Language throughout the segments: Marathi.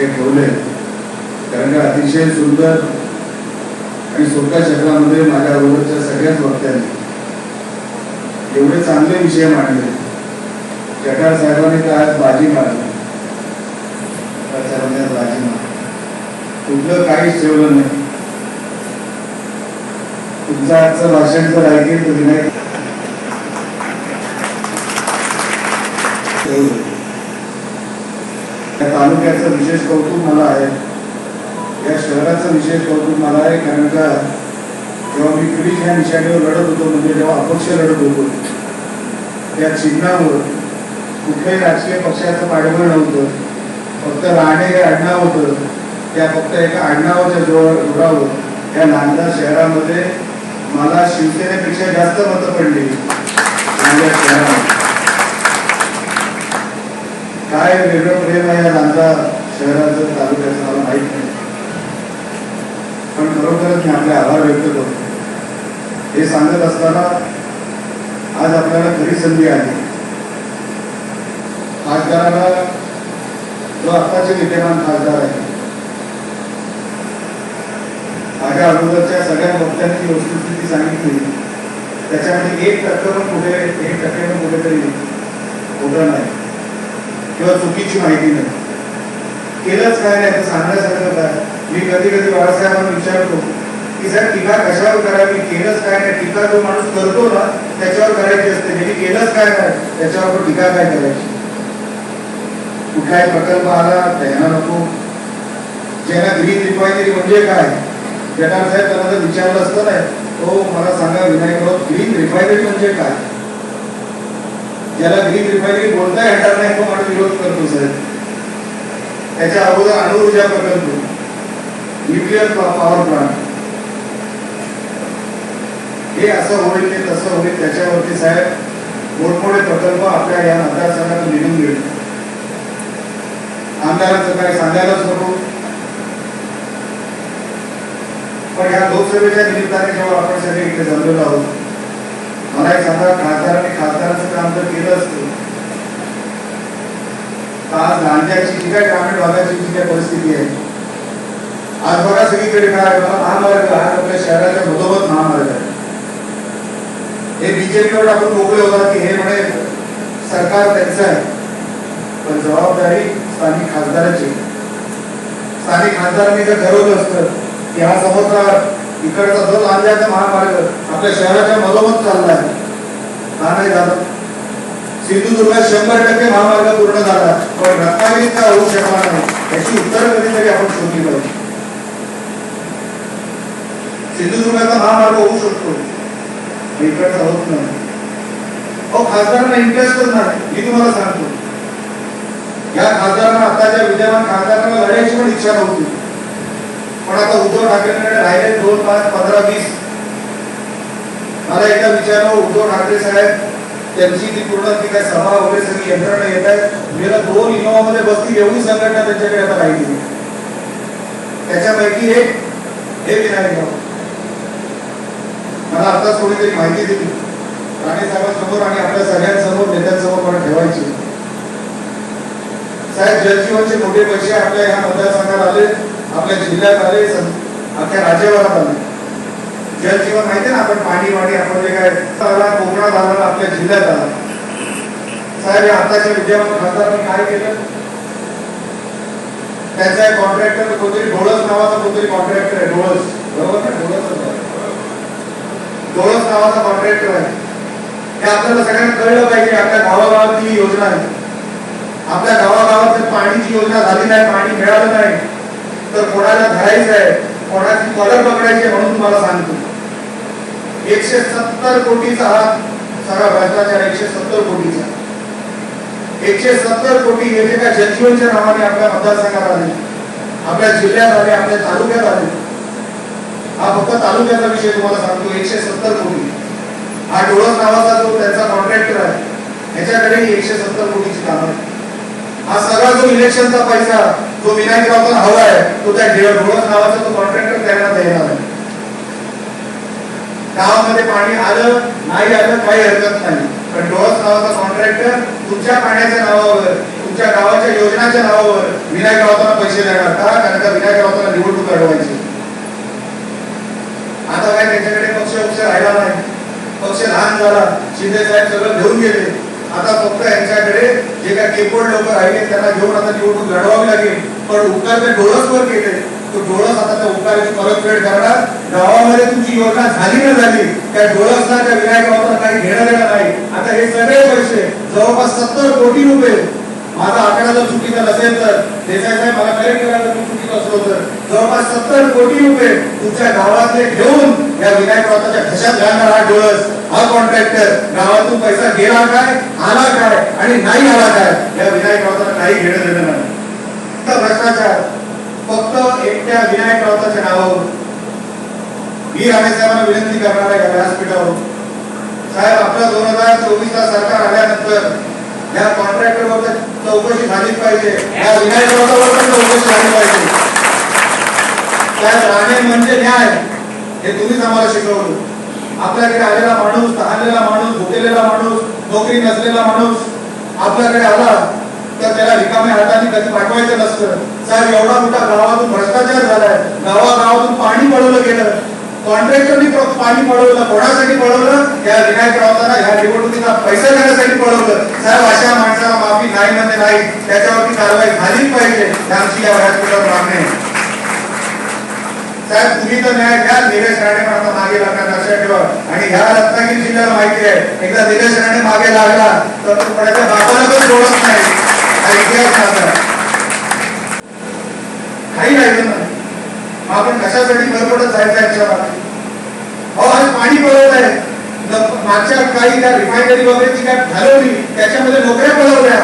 ते ठेवले कारण का अतिशय सुंदर आणि सोप्या शब्दामध्ये माझ्या बरोबरच्या सगळ्याच वक्त्यांनी एवढे चांगले विषय मांडले. जटार साहेबांनी तर आज बाजी मारली. साहेबांनी आज बाजी मारली. कुठलं काहीच ठेवलं नाही. तुमचं आजचं भाषण जर ऐकेल तर नाही या तालुक्याचं विशेष कौतुक मला आहे. या शहराचं विशेष कौतुक मला आहे कारण का जेव्हा मी क्रीज या निशाणीवर लढत होतो म्हणजे जेव्हा अपक्ष लढत होतो त्या चिन्हावर कुठल्याही राजकीय पक्षाचं पाठबळ नव्हतं. फक्त राणे हे आडनाव होतं. त्या फक्त एका आडनावाच्या जोर जोरावर या नांदा शहरामध्ये मला शिवसेनेपेक्षा जास्त मतं पडली. नांदा शहरामध्ये. काय वेगळं प्रेम आहे या शहराचं तालुक्याचं मला माहीत नाही. पण खरोखरच मी आपले आभार व्यक्त करतो. हे सांगत असताना आज आपल्याला खरी संधी आली. खासदाराला जो आत्ताचे विद्यमान खासदार आहे माझ्या अगोदरच्या सगळ्या वक्त्यांची वस्तुस्थिती सांगितली. त्याच्यामध्ये एक टक्केवर कुठे एक टक्केवर कुठेतरी खोटं नाही. किंवा चुकीची माहिती नाही. केलंच काय नाही तर सांगण्यासारखं काय? मी कधी कधी बाळासाहेबांना विचारतो की साहेब टीका कशावर करावी? केलंच काय नाही? टीका जो माणूस करतो ना त्याच्यावर करायची असते. म्हणजे केलंच काय नाही? त्याच्यावर टीका काय करायची? कुठलाही प्रकल्प आला त्यांना नको. ज्यांना ग्रीन रिफायनरी म्हणजे काय? जटार साहेब त्यांना जर विचारलं असतं नाही हो मला सांगा विनायकराव ग्रीन रिफायनरी म्हणजे काय? ज्याला ग्रीन रिफायनरी बोलता येणार नाही तो माणूस विरोध करतो साहेब त्याच्या अगोदर अणुऊर्जा प्रकल्प न्यूक्लिअर पॉवर प्लांट हे असं होईल ते तसं होईल त्याच्यावरती साहेब मोठमोठे प्रकल्प आपल्या या मतदारसंघातून निघून गेले. आमदारांचं काय सांगायलाच नको. पण या लोकसभेच्या निमित्ताने जेव्हा आपण सगळे इथे जमलेलो आहोत मला एक सांगा खासदारांनी खासदाराचं काम तर केलं असतं. आज नांद्याची जी काय ग्रामीण भागाची जी काय परिस्थिती आहे आज बघा सगळीकडे काय महामार्ग हा आपल्या शहराच्या मधोमध महामार्ग आहे. हे बीजेपीवर आपण मोकळे होता की हे म्हणे सरकार त्यांचं आहे. पण जबाबदारी स्थानिक खासदाराची स्थानिक खासदारांनी जर ठरवलं असतं की हा समोरचा इकडचा जो लांजाचा महामार्ग आपल्या शहराच्या मधोमध चालला आहे. हा नाही झाला? सिंधुदुर्गात शंभर टक्के महामार्ग पूर्ण झाला. पण रत्नागिरीत का होऊ शकणार नाही. याची उत्तर कधीतरी आपण शोधली पाहिजे. सिंधुदुर्गाचा महामार्ग होऊ शकतो. इकडचा होत नाही. अहो खासदारांना इंटरेस्टच नाही. मी तुम्हाला सांगतो. या खासदारांना आताच्या विद्यमान खासदारांना लढायची पण इच्छा नव्हती. पण आता उद्धव ठाकरेंकडे राहिले दोन पाच पंधरा वीस. मला एकदा विचारलं उद्धव ठाकरे साहेब त्यांची ती पूर्ण ती काय सभा वगैरे सगळी यंत्रणा येत आहेत. मेला दोन इनोवा मध्ये बसतील एवढी संघटना त्यांच्याकडे आता राहिली त्याच्यापैकी एक हे विनायक मला आताच कोणीतरी माहिती दिली. राणे साहेबांसमोर आणि आपल्या सगळ्यांसमोर नेत्यांसमोर मला ठेवायची. साहेब जलजीवनचे मोठे पैसे आपल्या ह्या मतदारसंघात आले आपल्या जिल्ह्यात आले अख्ख्या राज्यभरात आले. जलजीवन माहिती आहे ना आपण पाणी वाणी आपण जे काय आला कोकणात आला आपल्या जिल्ह्यात आला साहेब या आताच्या विद्यमान खासदारांनी काय केलं? त्यांचा एक कॉन्ट्रॅक्टर कोणतरी ढोळस नावाचा कोणतरी कॉन्ट्रॅक्टर आहे ढोळस बरोबर ना? ढोळस ढोळस नावाचा कॉन्ट्रॅक्टर आहे. हे आपल्याला सगळ्यांना कळलं पाहिजे आपल्या गावागावात ही योजना आहे. आपल्या गावागावात जर पाणीची योजना झाली नाही पाणी मिळालं नाही तर कोणाला धरायचं आहे? कोणाची कॉलर पकडायची म्हणून तुम्हाला सांगतो. एकशे सत्तर कोटीचा हा सगळा भ्रष्टाचार एकशे सत्तर कोटीचा. एकशे सत्तर कोटी हे जे काय जलजीवनच्या नावाने आपल्या मतदारसंघात आले आपल्या जिल्ह्यात आले आपल्या तालुक्यात आले. हा फक्त तालुक्याचा विषय तुम्हाला सांगतो एकशे सत्तर कोटी. हा डोळस नावाचा जो त्यांचा कॉन्ट्रॅक्टर आहे ह्याच्याकडे एकशे सत्तर कोटीची कामं आहे हा सगळा जो इलेक्शनचा पैसा जो विनायकरावचा हवा आहे तो त्या डोळस नावाचा तो कॉन्ट्रॅक्टर त्यांना देणार आहे गावामध्ये पाणी आलं नाही आलं काही हरकत नाही. पण डोळस नावाचा कॉन्ट्रॅक्टर तुमच्या पाण्याच्या नावावर तुमच्या गावाच्या योजनाच्या नावावर विनायक राऊतांना पैसे देणार. का? कारण का विनायक राऊतांना निवडणूक अडवायची आता काय त्यांच्याकडे पक्ष पक्ष राहिला नाही. पक्ष लहान झाला. शिंदे साहेब सगळं घेऊन गेले. आता फक्त यांच्याकडे जे काय केपोड लोक राहिले त्यांना घेऊन आता निवडणूक लढवावी लागेल. पण उपकार ते डोळसवर केले. तो डोळस आता त्या उपकाराची परतफेड करणार. गावामध्ये तुमची योजना झाली ना झाली? त्या डोळसला त्या विनायक काही घेणं देणं नाही. आता हे सगळे पैसे जवळपास सत्तर कोटी रुपये माझा आकडा जर चुकीचा नसेल तर देसाई साहेब मला करेक्ट करायला मी चुकीचं असलो तर. जवळपास सत्तर कोटी रुपये तुमच्या गावातले घेऊन या विनायक राऊताच्या खशात घालणार हा डोळस हा कॉन्ट्रॅक्टर गावातून पैसा गेला काय आला काय आणि नाही आला काय या विनायक राऊताला काही घेणं देणं नाही. फक्त भ्रष्टाचार. फक्त एकट्या विनायक राऊताच्या नावावर. मी राणे साहेबांना विनंती करणार आहे या व्यासपीठावर. साहेब आपलं दोन हजार चोवीसला सरकार आल्यानंतर या कॉन्ट्रॅक्ट तर चौकशी झाली पाहिजे. या विनायक राऊतावर पण चौकशी झाली पाहिजे. त्यात राणे म्हणजे न्याय. हे तुम्हीच आम्हाला शिकवलं. आपल्याकडे आलेला माणूस तहानलेला माणूस भुकेलेला माणूस नोकरी नसलेला माणूस आपल्याकडे आला तर त्याला रिकाम्या हाताने कधी पाठवायचं नसतं. साहेब एवढा मोठा गावातून भ्रष्टाचार झालाय. गावागावातून पाणी पळवलं गेलं. कॉन्ट्रॅक्टरनी पाणी पळवलं कोणासाठी पळवलं या विनायक राऊतांना ह्या निवडणुकीला पैसा देण्यासाठी पळवलं साहेब अशा माणसाला माफी नाही म्हणजे नाही. त्याच्यावरती कारवाई झालीच पाहिजे. आमची या व्यासपीठावर मागणी आहे. साहेब तुम्ही तर न्याय घ्या. निलेश राणे पण आता मागे लागणार लक्षात ठेवा आणि ह्या रत्नागिरी जिल्ह्याला माहिती आहे. एकदा निलेश राणे मागे लागला तर तो कोणाच्या बापाला पण सोडत नाही. हा इतिहास माझा काही नाही आपण कशासाठी भरपटत जायचं याच्या मागे अहो आज पाणी पळवत आहे न- मागच्या काही त्या रिफायनरी वगैरे जी काय घालवली त्याच्यामध्ये नोकऱ्या पळवल्या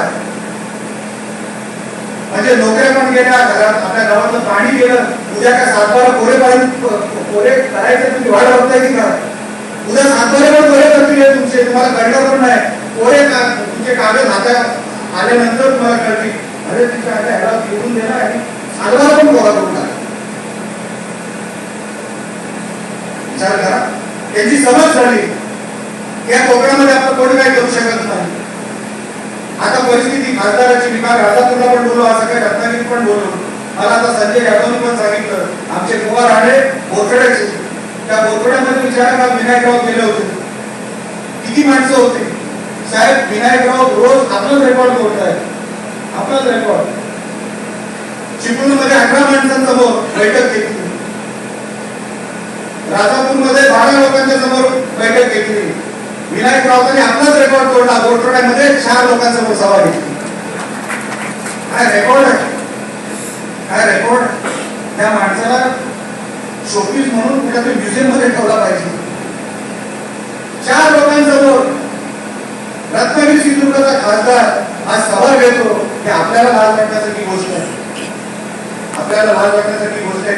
म्हणजे नोकऱ्या पण गेल्या घरात आपल्या गावातलं पाणी गेलं उद्या काय सातबारा कोरे पाणी कोरे करायचे तुम्ही वाढ बघताय की काय? उद्या सातबारे पण कोरे करतील तुमचे तुम्हाला कळलं पण नाही. कोरे का तुमचे कागद हातात आल्यानंतर तुम्हाला कळतील. अरे तिच्या आता ह्याला फिरून देणार आणि सातबारा पण कोरा करून टाका. विचार करा त्यांची समज झाली या कोकणामध्ये आपण कोणी काही करू शकत नाही आता परिस्थिती खासदाराची मी काल राजापूरला पण बोललो आज सकाळी रत्नागिरीत पण बोललो मला आता संजय यादवनी पण सांगितलं. आमचे कुमार राणे बोरखेड्याचे त्या बोरखेड्यामध्ये विचारा का विनायकराव गेले होते. किती माणसं होते? साहेब विनायकराव रोज आपलाच रेकॉर्ड बोलत आहे आपलाच रेकॉर्ड चिपळूणमध्ये अकरा अठरा माणसांसमोर बैठक घेतली. राजापूरमध्ये बारा लोकांच्या समोर बैठक घेतली. विनायक राऊतांनी आपलाच रेकॉर्ड तोडला. बोटरोड्यामध्ये चार लोकांसमोर सभा घेतली. काय रेकॉर्ड हा रेकॉर्ड त्या माणसाला शोपीस म्हणून कुठेतरी म्युझियममध्ये ठेवला पाहिजे. चार लोकांसमोर रत्नागिरी सिंधुदुर्गाचा खासदार आज सभा घेतो हे आपल्याला लाज वाटण्यासाठी गोष्ट आहे. आपल्याला लाज वाटण्यासाठी गोष्ट आहे.